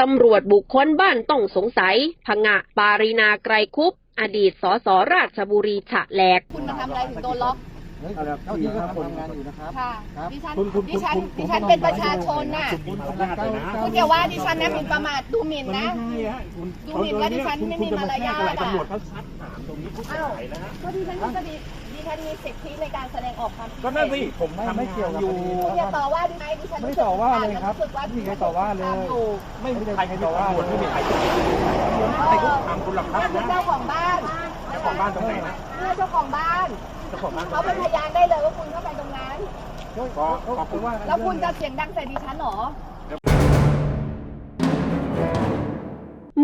ตำรวจบุคคลบ้านต้องสงสัย พงะ ปารีนาไกรคุปอดีตสสราชบุรีฉะแหลก คุณมาทำอะไรถึงโดนล็อก เท่าที่ก็ทำงานอยู่นะครับ ค่ะ ครับดิฉัน คุณคุณดิฉัน คุณดิฉันเป็นประชาชนน่ะ คุณทำงานเลยนะคุณอย่าว่าดิฉันนะหมิ่นประมาทดูหมิ่นนะ ไม่ใช่ฮะคุณดูหมิ่นว่าดิฉันไม่มีมารยาทอะ ตำรวจเขาซัดถามตรงนี้ผู้เสียหายนะฮะ ก็ดิฉันก็ดีดิ ฉันมีสิทธิในการแสดงออกความคิดก็เห็นนั่นสิผมทำงานอยู่ คุณอย่าต่อว่าดิฉันดิฉันไม่ต่อว่าเลยครับสึกว่าไม่มีใครต่อว่าเลยถูกไม่มีใครต่อว่าไม่มีใครต่อว่าใครคุกคามคุณหรอกครับนั่นคือนะเจ้าของบ้านเจ้าของบ้านตรงไหนนะเนี่ยเจ้าของบ้านเจ้าของบ้านตรเขางไหนเป็นพยานได้เลยว่าคุณเข้าไปตรงนั้นก็ขอบคุณว่าแล้วคุณจะเสียงดังใส่ดิฉันเหรอ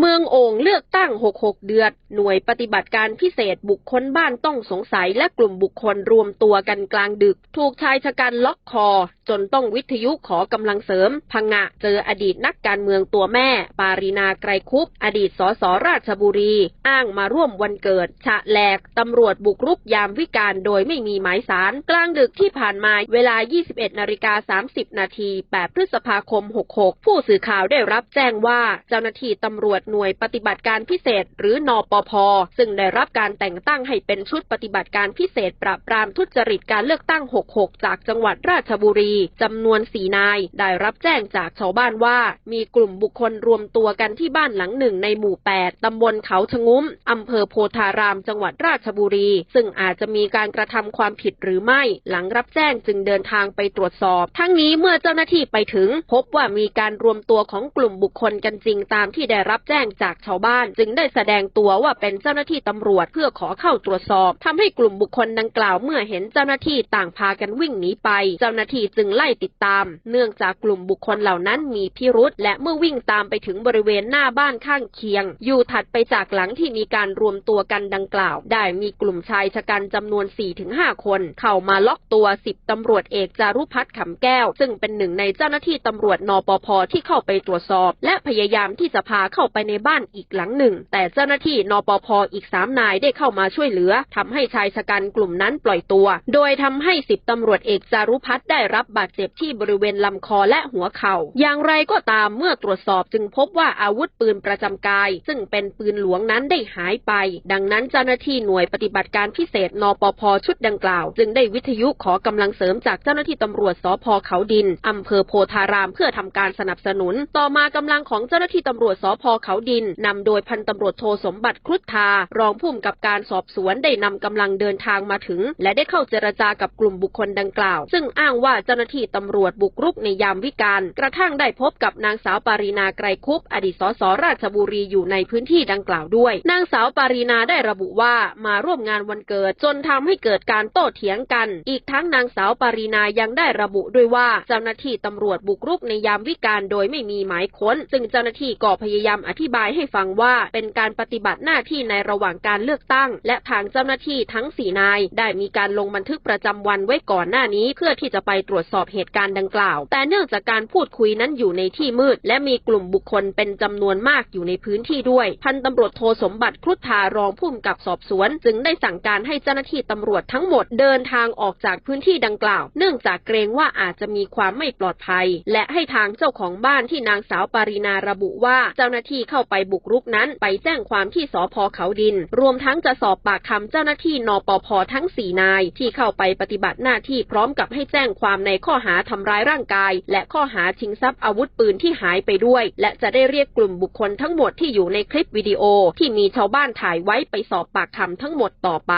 เมืองโอ่งเลือกตั้ง 66 เดือด หน่วยปฏิบัติการพิเศษบุคคลบ้านต้องสงสัยและกลุ่มบุคคลรวมตัวกันกลางดึก ถูกชายชะกันล็อกคอ จนต้องวิทยุขอกำลังเสริม พังงะเจออดีตนักการเมืองตัวแม่ ปารีนาไกรคุปอดีตสสราชบุรี อ้างมาร่วมวันเกิด ฉะแหลกตำรวจบุกรุกยามวิการโดยไม่มีหมายสาร กลางดึกที่ผ่านมาเวลา 21นาฬิกา30นาที8พฤษภาคม 66 ผู้สื่อข่าวได้รับแจ้งว่าเจ้าหน้าที่ตำรวจหน่วยปฏิบัติการพิเศษ หรือนอปพซึ่งได้รับการแต่งตั้งให้เป็นชุดปฏิบัติการพิเศษ ปราบปรามทุจริตการเลือกตั้ง 66 จากจังหวัดราชบุรีจำนวนสีนาย ได้รับแจ้งจากชาวบ้านว่า มีกลุ่มบุคคลรวมตัวกันที่บ้านหลังหนึ่งในหมู่ 8 ตำบลเขาชะงุ้มอำเภอโพธาราม จังหวัดราชบุรี ซึ่งอาจจะมีการกระทำความผิดหรือไม่ หลังรับแจ้งจึงเดินทางไปตรวจสอบ ทั้งนี้เมื่อเจ้าหน้าที่ไปถึง พบว่ามีการรวมตัวของกลุ่มบุคคลกันจริงตามที่ได้รับแจ้งจากชาวบ้าน จึงได้แสดงตัวว่าเป็นเจ้าหน้าที่ตำรวจเพื่อขอเข้าตรวจสอบทำให้กลุ่มบุคคลดังกล่าวเมื่อเห็นเจ้าหน้าที่ต่างพากันวิ่งหนีไป เจ้าหน้าที่จึงไล่ติดตาม เนื่องจากกลุ่มบุคคลเหล่านั้นมีพิรุษและเมื่อวิ่งตามไปถึงบริเวณหน้าบ้านข้างเคียง อยู่ถัดไปจากหลังที่มีการรวมตัวกันดังกล่าว ได้มีกลุ่มชายชะกันจำนวน 4-5 คน เข้ามาล็อกตัว 10ตำรวจเอกจารุพัฒน์ขำแก้ว ซึ่งเป็นหนึ่งในเจ้าหน้าที่ตำรวจนปพที่เข้าไปตรวจสอบ และพยายามที่จะพาเข้าไปในบ้านอีกหลังหนึ่ง แต่เจ้าหน้าที่นปพอีก3นายได้เข้ามาช่วยเหลือทำให้ชายชะกันกลุ่มนั้นปล่อยตัว โดยทำให้10ตำรวจเอกจารุพัฒน์ได้รับบาดเจ็บที่บริเวณลำคอและหัวเข่า อย่างไรก็ตามเมื่อตรวจสอบจึงพบว่าอาวุธปืนประจำกาย ซึ่งเป็นปืนหลวงนั้นได้หายไป ดังนั้นเจ้าหน้าที่หน่วยปฏิบัติการพิเศษนปพชุดดังกล่าว จึงได้วิทยุขอกำลังเสริมจากเจ้าหน้าที่ตำรวจสพเขาดินอำเภอโพธารามเพื่อทำการสนับสนุน ต่อมากำลังของเจ้าหน้าที่ตำรวจสพเขาดินนำโดยพันตำรวจโทสมบัติครุฑทารองผู้กำกับการสอบสวนได้นำกำลังเดินทางมาถึง และได้เข้าเจรจากับกลุ่มบุคคลดังกล่าว ซึ่งอ้างว่าเจ้าหน้าที่ตำรวจบุกรุกในยามวิกาลกระทั่งได้พบกับนางสาวปารีนาไกรคุปอดีตสสราชบุรีอยู่ในพื้นที่ดังกล่าวด้วย นางสาวปารีนาได้ระบุว่ามาร่วมงานวันเกิด จนทำให้เกิดการโต้เถียงกัน อีกทั้งนางสาวปารีนายังได้ระบุด้วยว่าเจ้าหน้าที่ตำรวจบุกรุกในยามวิกาลโดยไม่มีหมายค้น ซึ่งเจ้าหน้าที่ก็พยายามอธิธิบายให้ฟังว่าเป็นการปฏิบัติหน้าที่ในระหว่างการเลือกตั้ง และทางเจ้าหน้าที่ทั้งสี่นาย ได้มีการลงบันทึกประจำวันไว้ก่อนหน้านี้ เพื่อที่จะไปตรวจสอบเหตุการณ์ดังกล่าว แต่เนื่องจากการพูดคุยนั้นอยู่ในที่มืด และมีกลุ่มบุคคลเป็นจำนวนมากอยู่ในพื้นที่ด้วย พันตำรวจโทสมบัติครุฑทารองผู้กำกับสอบสวน จึงได้สั่งการให้เจ้าหน้าที่ตำรวจทั้งหมดเดินทางออกจากพื้นที่ดังกล่าว เนื่องจากเกรงว่าอาจจะมีความไม่ปลอดภัย และให้ทางเจ้าของบ้านที่นางสาวปารีนาระบุว่าเจ้าหน้าที่เข้าไปบุกรุกนั้น ไปแจ้งความที่สพเขาดิน รวมทั้งจะสอบปากคำเจ้าหน้าที่นปพทั้งสี่นาย ที่เข้าไปปฏิบัติหน้าที่พร้อมกับให้แจ้งความในข้อหาทำร้ายร่างกาย และข้อหาชิงทรัพย์อาวุธปืนที่หายไปด้วย และจะได้เรียกกลุ่มบุคคลทั้งหมดที่อยู่ในคลิปวิดีโอ ที่มีชาวบ้านถ่ายไว้ไปสอบปากคำทั้งหมดต่อไป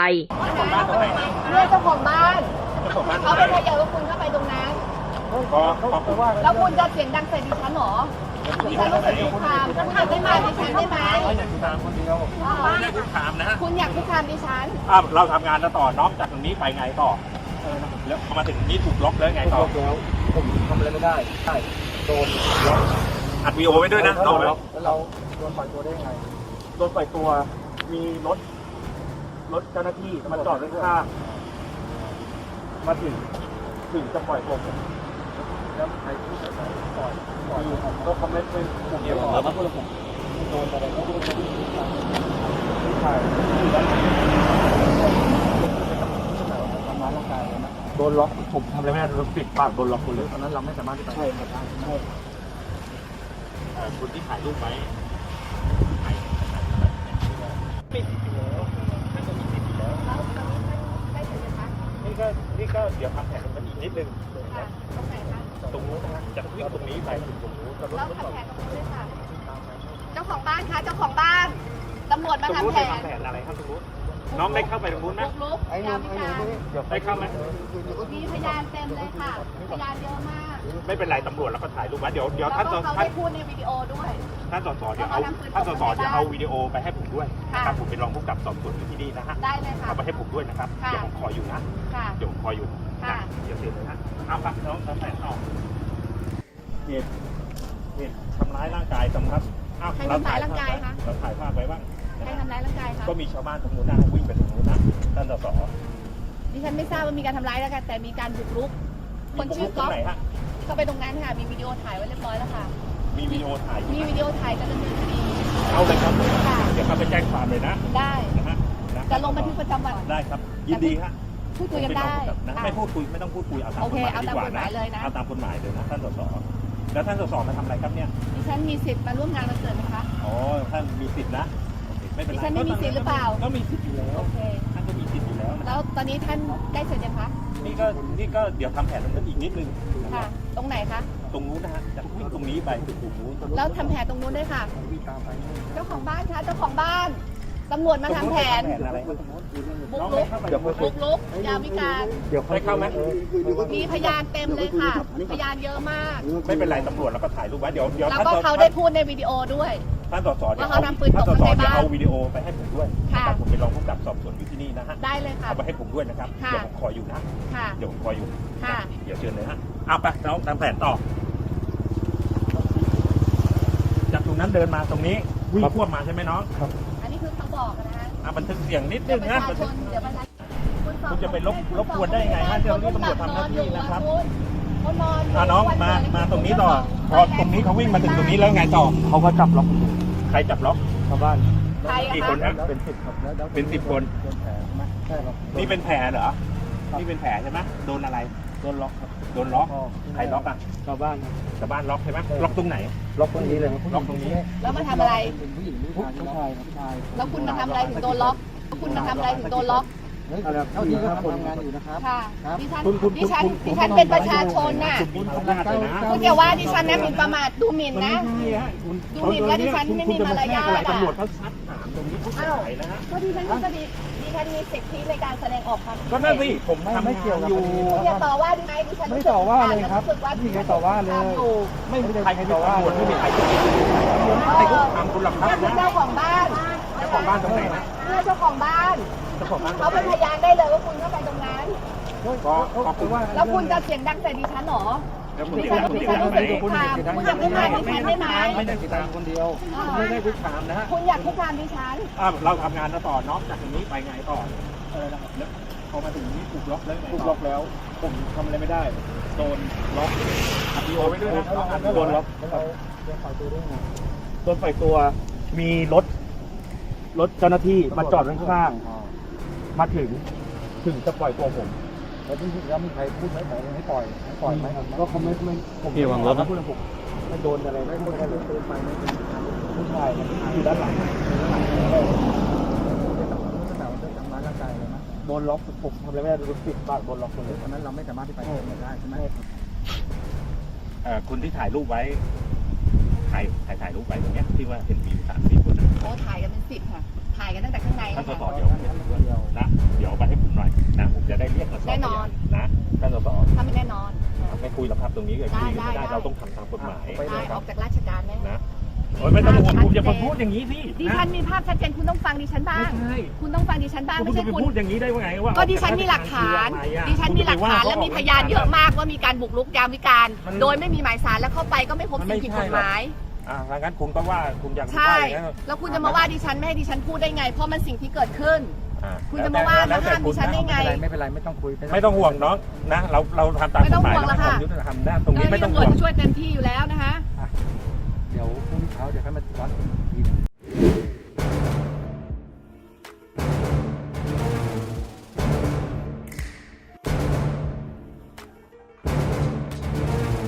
เนี่ยเจ้าของบ้านเขาเป็นพยานว่าคุณเข้าไปตรงนั้นก็ขอบคุณว่าแล้วคุณจะเสียงดังใส่ดิฉันเหรอ ดิฉันรู้สึกคุกคามคุณทำได้มาดิฉันได้ไหมอยากตามคนเดียวอ่าไม่ได้คุกคามนะคุณอยากคุกคามดิฉันอะเราทำงานแล้วต่อน้องจากตรงนี้ไปไงต่อเออแล้วพอมาถึงนี้ถูกล็อกแล้วไงต่อแล้วผมทำอะไรไม่ได้ใช่โดนล็อกอัดวีโอไว้ด้วยนะแล้วต่อเราไหมล็อกแล้วเราโดนปล่อยตัวได้ยังไงโดนปล่อยตัวมีรถรถเจ้าหน้าที่มาจอดข้างๆมาถึงถึงจะปล่อยผม แล้วใครพูดอะไรปล่อยปล่อยก็คอมเมนต์เป็นกลุ่มเดียวกันแล้วพูดผมโดนอะไรก็โดนใช่ทำร้ายร่างกายเลยนะโดนล็อกผมทำอะไรไม่ได้โดนปิดปากโดนล็อกคนเลยตอนนั้นเราไม่สามารถที่จะใช่ครับใช่เอ่คุณที่ถ่ายรูปไว้วนี่ก็นี่ก็เดี๋ยวทำแผนกันอีกนิดนึงค่ะตรงไหนคะ ตรงนู้นนะฮะจากวิ่งตรงนี้ไปถึงตรงนู้นตรงเรานู้นทำแผนตรงนู้นด้วยค่ะ เจ้าของบ้านคะ เจ้าของบ้าน ตำรวจมาตรงทำนู้นแผไปน ทำแผนอะไรครับตรงนู้น น้องได้เข้าไปตรงนู้นไหมบุกรุกไอ้หยานุ่มมวิไอ้หนุ่กามรเดี๋ยวได้เข้าไหมมีพยานเต็มเลยค่ะ พยานเยอะมากไม่เป็นไรตำรวจแล้วก็ถ่ายรูปไว้เดี๋ยวเดี๋ยวแล้วท่านก็สเขาท่านได้พูดในวิดีโอด้วย ท่านสสเดี๋ยวเอาแล้วก็นำปืนท่านสสตบเข้าไปเดี๋ยวเอาวิดีโอไปให้ผมด้วยค่ะนะครับผมเป็นรองผู้กำกับสอบสวนอยู่ที่นี่นะฮะได้เลยค่ะ เอาไปให้ผมด้วยนะครับค่ะ เดี๋ยวผมขออยู่นะค่ะ เดี๋ยวผมขออยู่ค่ะนะเดี๋ยวเสร็จเลยนะเอาไปน้องน้องแผนต่อเหตุเหตุทำร้ายร่างกายสำหรับอ้าวใครทำร้ายร่างกายคะ เราถ่ายภาพไว้บ้างใครทำร้ายร่างกายคะก็มีชาวบ้านตรงนู้นนะวิ่งไปตรงนู้นนะท่านสสดิฉันไม่ทราบว่ามีการทำร้ายแล้วกันแต่มีการบุกรุก คนชื่อตรก๊องฟไหนฮะเข้าไปตรงนั้นค่ะ มีวิดีโอถ่ายไว้เรียบร้อยแล้วค่ะ มีวิดีโอถ่ายอยู่มีนะวิดีโอถ่ายจะดำเนินคดี เอาเลยครับ ค่ะ เดี๋ยวเข้าไปแจ้งความเลยนะได้นะฮะนจะลงบันทึกประจำวันได้ครับ ยินดีฮะพูดคุยกันได้นะค่ะไม่พูดคุยไม่ต้องพูดคุยเอาตามโอกฎเคหมายเอาดีตามกว่ากฎหมายเลยนะ เอาตามกฎหมายเลยนะท่านสสแล้วท่านสสมาทำอะไรครับเนี่ยดิฉันมีสิทธิ์มาร่วมงานวันเกิดไหมคะ อ๋อท่านมีสิทธินะโอเค ไม่เป็นไรดิฉันไม่มีสิทธิ์หรือเปล่า ก็มีสิทธิ์อยู่แล้วโอเค ท่านก็มีสิทธิ์อยู่แล้วนะแล้วตอนนี้ท่านใกล้เสร็จยังคะนี่ก็นี่ก็เดี๋ยวทำแผนตรงนั้นอีกนิดนึงค่ะ ตรงไหนคะ ตรงนู้นนะฮะจากวิ่งตรงนี้ไปถึงตรงนู้นแล้วทำแผนตรงนู้นด้วยค่ะวิ่งตามไปเจ้าของบ้านคะเจ้าของบ้านตำรวจมาทำแผนตรงนู้นอะไรตรงโน้นคือเรื่องบุกน้องรุได้กเข้าไปเดี๋ยวบุกรุกยามวิการเดี๋ยวได้เข้าไหมมีพยานเต็มเลยค่ะ พยานเยอะมาก ไม่เป็นไรตำรวจแล้วก็ถ่ายรูปไว้เดี๋ยวเดี๋ยวแล้วท่านก็สเขาได้พูดในวิดีโอด้วย ท่านสสเดี๋ยวว่าเขานำปืนตบท่านสสข้างในเดี๋ยวบ้านเอาวิดีโอไปให้ผมด้วยค่ะนะครับผมเป็นรองผู้กำกับสอบสวนอยู่ที่นี่นะฮะได้เลยค่ะเอาไปให้ผมด้วยนะครับค่ะเดี๋ยวผมขออยู่นะค่ะเดี๋ยวผมคอยอยู่ค่ะเดี๋ยวเชิญเลยฮะเอาไปน้องตามแผนต่อจากตรงนั้นเดินมาตรงนี้วิ่งควบมาใช่ไหมน้องอันนี้คือเขาบอกนะฮะอะบันทึกเสียงนิดนึเดี๋ยวงประนะชาชนเดี๋ยวประชาชนคุณจะไปรบรบกวนได้ยังไงฮะเจ้าหน้าที่ตำรวจทำหน้าที่นะครับเขาน อนอะน้องมามาตรงนี้ต่อพอตรงนี้เขาวิ่งมาถึงตรงนี้แล้วไงต่อเขาก็จับล็อกใครจับล็อกชาวบ้านใครอะกี่คะคนฮะเป็นสิบครับแล้วแล้วเป็นสิบคนเป็นแผลไหมใช่ครับนี่เป็นแผลเหรอ นี่เป็นแผลใช่ไหมโดนอะไร โดนล็อกครับโดนล็อกอ๋อใครล็อกอะชาวบ้านครับชาวบ้านล็อกใช่ไหมล็อกตรงไหน ล็อกตรงนี้เลยครับล็อกตรงนี้ แล้วมาทำอะไร เป็นผู้หญิงผู้ชายผู้ชายครับผู้ชาย แล้วคุณมาทำอะไรถึงโดนล็อกแล้วคุณมาทำอะไรถึงโดนล็อก เฮ้ยเท่าที่เขาทำงานอยู่นะครับค่ะครับดิฉันคุณคุณดิฉันคุณคุณดิฉันเป็นประชาชนน่ะคุณมีอำนาจเลยนะคุณอย่าว่าดิฉันนะหมิ่นประมาทดูหมิ่นมันนะไม่ใช่ฮะคุณดูหมิ่นว่าดิฉันไม่มีมารยาทคุณจะมาแทรกอะไรอะตำรวจเขาซัดถามตรงนี้ผู้เสียหายนะฮะก็ดิฉันก็จะดีดิฉันมีสิทธิในการแสดงออกความก็นั่นสิผมไม่ทำไม่งาเกี่ยวนกับอยู่คดีคุณอย่าต่อว่าดิฉันดิฉันไม่ต่อว่าเลยครับสึกว่าไม่มีใครต่อว่าเลยทำอยู่ไม่มีใครต่อว่าไม่มีใครใครคุกคามคุณหรอกครับถ้าคุณนะเจ้าของบ้านเจ้าของบ้านตรงไหนนะ เพื่อเจ้าของบ้านเจ้าของบ้านตรเขางไหเป็นพนยานได้เลยว่าคุณเข้าไปตรงนั้น ก็ขอบคุณว่าแล้วคุณจะเสียงดังใส่ดิฉันเหรอแล้วคุณดิจะฉันคุณดิจะฉันรู้ทำไมสึกคุกคามคุณอยากคุกคามดิฉันได้ไหมไม่ได้ติดตามคนเดียวไม่ได้คุกคามนะฮะคุณอยากคุกคามดิฉันอะเราทำงานต่อเนาะจากตรงนี้ไปไงต่อเออนะครับแล้วพอมาถึงนี้ถูกล็อกแล้วไงถูกต่ล็อกแล้วผมทำอะไรไม่ได้โดนล็อกอัดวีโอไว้ด้วยนะอัดวีโดโอนล็ล็ออกกแล้วเราเรียกฝ่ายตัวด้วยไงโดนปล่อยตัวมีรถ รถเจ้าหน้าที่มาจอดข้างๆ มาถึงถึงจะปล่อยตัวผม แล้วที่แล้วมีใครพูดไหมไหนให้ปล่อยให้ปล่อยไหมก็เขาไม่ไม่ผมพี่วางรถนะ พูดผมไม่โดนอะไรไม่ไม่ได้เตือนไปไม่เป็นผู้ชายนะอยู่ด้านหลังแต่ว่าจะทำร้ายร่างกายเลยนะโดนล็อกผมทำอะไรไม่ได้โดนปิดปากโดนล็อกหมดเลยตอนนั้นเราไม่สามารถที่ไปได้ใช่ไหมเอ่อคุณที่ถ่ายรูปไว้ถ่ายถ่ายถ่ายรูปไว้ตรงเนี้ยที่ว่าเห็นมีอยู่สามสี่คนนะโอ้ถ่ายกันเป็นสิบค่ะ ถ่ายกันตั้งแต่ข้างในท่านสค่ะสเดี๋ยวนะ เดี๋ยวเอาไปให้ผมหน่อยนะ ผมจะได้เรียกมาสอบแน่นอนนะท่านสสถ้าไม่แน่นอนไม่คุยหรอกครับตรงนี้เลยคุยได้ไม่ได้ได้เราต้องทำตามกฎหมายได้ออกจากราชการแน่นะโอ้ยไม่ต้องห่วงคุณอย่ามาพูดอย่างนี้สิดินะฉันมีภาพชัดเจนคุณต้องฟังดิฉันบ้าไม่งใช่คุณต้องฟังดิฉันบ้างคุไม่ณใช่จะไปคุณพูดอย่างนี้ได้ว่าไงว่าก็ดิฉันมีหลักฐาน ดิฉันมีหลักฐานและมีพยานเยอะมากว่ามีการบุกรุกยามวิการ โดยไม่มีหมายสารแล้วเข้าไปก็ไม่พบสิ่งผิดกฎหมาย อ่างั้นคุณก็ว่าคุณอยากใช่ว่าอย่างนั้นแล้วคุณจะมาว่าดิฉันไม่ให้ดิฉันพูดได้ไง เพราะมันสิ่งที่เกิดขึ้น อ่คุณจะมาว่าแล้มาแต่ห้ามคุดิณฉันได้ไงไม่เป็นไรไม่ต้องคุยไม่ต้องห่วงน้องนะเราเราทำตามไม่กต้ฎองหมายห่วงแล้วแล้วทำค่ะยุติธรรมนะตรงนี้ไม่ต้องเจ้าหห่วงน้าที่ตำรวจมาช่วยเต็มที่อยู่แล้วนะคะ เดี๋ยวพรุ่งนี้เช้าเดี๋ยวให้มาวัด